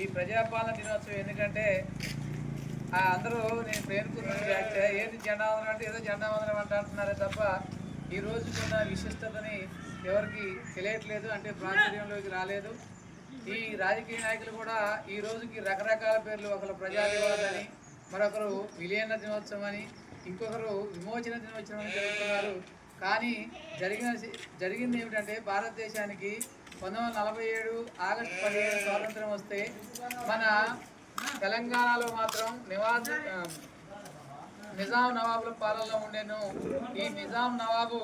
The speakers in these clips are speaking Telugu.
ఈ ప్రజాపాలన దినోత్సవం ఎందుకంటే అందరూ నేను పేర్కొన్నది వ్యాఖ్య ఏది జెండా వందనం అంటే ఏదో జెండా వందనం అంట అంటున్నారే తప్ప ఈ రోజుకున్న విశిష్టతని ఎవరికి తెలియట్లేదు అంటే ప్రాచుర్యంలోకి రాలేదు. ఈ రాజకీయ నాయకులు కూడా ఈ రోజుకి రకరకాల పేర్లు ఒకరు ప్రజా అని మరొకరు విలీన దినోత్సవం అని ఇంకొకరు విమోచన దినోత్సవం అని జరుగుతున్నారు కానీ జరిగిన జరిగింది ఏమిటంటే భారతదేశానికి పంతొమ్మిది వందల నలభై ఏడు ఆగస్టు పదిహేడు స్వాతంత్రం వస్తే మన తెలంగాణలో మాత్రం నివాస నిజాం నవాబుల పాలనలో ఉండేను. ఈ నిజాం నవాబు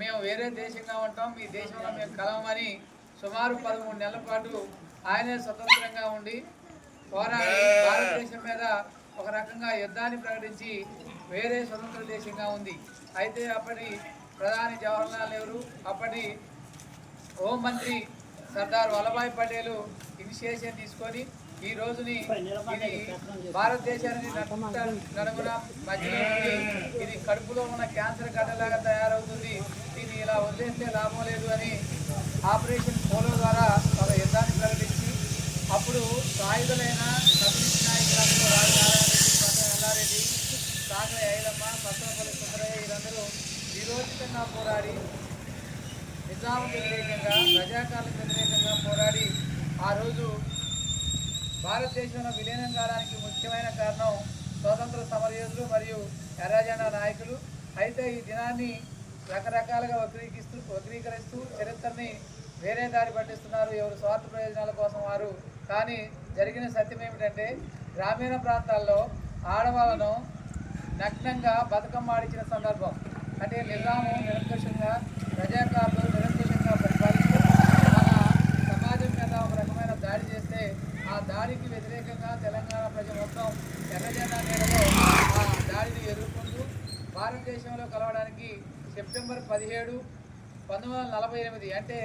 మేము వేరే దేశంగా ఉంటాం ఈ దేశంలో మేము కలవమని సుమారు పదమూడు నెలల పాటు ఆయనే స్వతంత్రంగా ఉండి పోరాడి భారతదేశం మీద ఒక రకంగా యుద్ధాన్ని ప్రకటించి వేరే స్వతంత్ర దేశంగా ఉంది. అయితే అప్పటి ప్రధాని జవహర్లాల్ నెహ్రూ అప్పటి హోంమంత్రి సర్దార్ వల్లభాయ్ పటేల్ ఇనిషియేషన్ తీసుకొని ఈ రోజుని ఇది భారతదేశానికి నట్ట నడుమున మధ్యలో ఇది కడుపులో ఉన్న క్యాన్సర్ గడ్డలాగా తయారవుతుంది. దీన్ని ఇలా వదిలేస్తే లాభం లేదు అని ఆపరేషన్ పోలో ద్వారా ఒక యుద్ధాన్ని ప్రకటించి అప్పుడు సాయుధులైన కమ్యూనిస్ట్ నాయకులందరూ రాజనారాయణ రెడ్డి ఎల్లారెడ్డి సాగర ఐలమ్మ పచ్చనపల్లి సుందరయ్య వీరందరూ విరోచితంగా పోరాడి నిజాంకు వ్యతిరేకంగా ప్రజాకాలకు వ్యతిరేకంగా పోరాడి ఆ రోజు భారతదేశంలో విలీనం కావడానికి ముఖ్యమైన కారణం స్వాతంత్ర సమరయోధులు మరియు ఎర్రజెండా నాయకులు. అయితే ఈ దినాన్ని రకరకాలుగా వక్రీకిస్తూ వక్రీకరిస్తూ చరిత్రని వేరే దారి పట్టిస్తున్నారు ఎవరు స్వార్థ ప్రయోజనాల కోసం వారు. కానీ జరిగిన సత్యం ఏమిటంటే గ్రామీణ ప్రాంతాల్లో ఆడవాళ్ళను నగ్నంగా బతుకమ్మ ఆడించిన సందర్భం. అంటే నిజాము నిరంకుశంగా ప్రజాకారులు నిరంకుశంగా పరిపాలిస్తూ మన సమాజం మీద ఒక రకమైన దాడి చేస్తే ఆ దాడికి వ్యతిరేకంగా తెలంగాణ ప్రజలు మొత్తం ఎర్రజెండా దాడిని ఎదుర్కొంటూ భారతదేశంలో కలవడానికి సెప్టెంబర్ పదిహేడు పంతొమ్మిది వందల నలభై ఎనిమిది. అంటే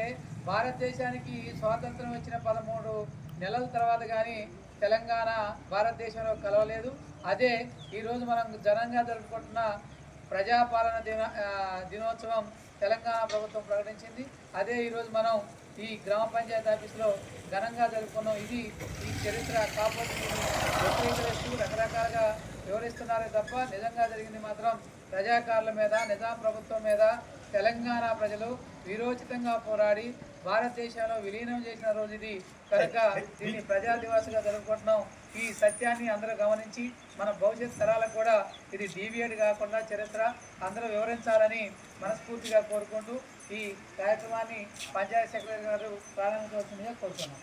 భారతదేశానికి స్వాతంత్రం వచ్చిన పదమూడు నెలల తర్వాత కానీ తెలంగాణ భారతదేశంలో కలవలేదు. అదే ఈరోజు మనం ఘనంగా జరుపుకుంటున్న ప్రజాపాలన దిన దినోత్సవం తెలంగాణ ప్రభుత్వం ప్రకటించింది. అదే ఈరోజు మనం ఈ గ్రామ పంచాయతీ ఆఫీస్లో ఘనంగా జరుపుకున్నాం. ఇది ఈ చరిత్ర కాకపోతే వ్యతిరేకరిస్తూ రకరకాలుగా వివరిస్తున్నారే తప్ప నిజంగా జరిగింది మాత్రం ప్రజాకారుల మీద నిజాం ప్రభుత్వం మీద తెలంగాణ ప్రజలు విరోచితంగా పోరాడి భారతదేశంలో విలీనం చేసిన రోజు ఇది. కనుక దీన్ని ప్రజా దివాసుగా జరుపుకుంటున్నాం. ఈ సత్యాన్ని అందరూ గమనించి మన భవిష్యత్ తరాలకు కూడా ఇది డీవియేట్ కాకుండా చరిత్ర అందరూ వివరించాలని మనస్ఫూర్తిగా కోరుకుంటూ ఈ కార్యక్రమాన్ని పంచాయతీ సెక్రటరీ గారు ప్రారంభించవలసిందిగా కోరుతున్నాం.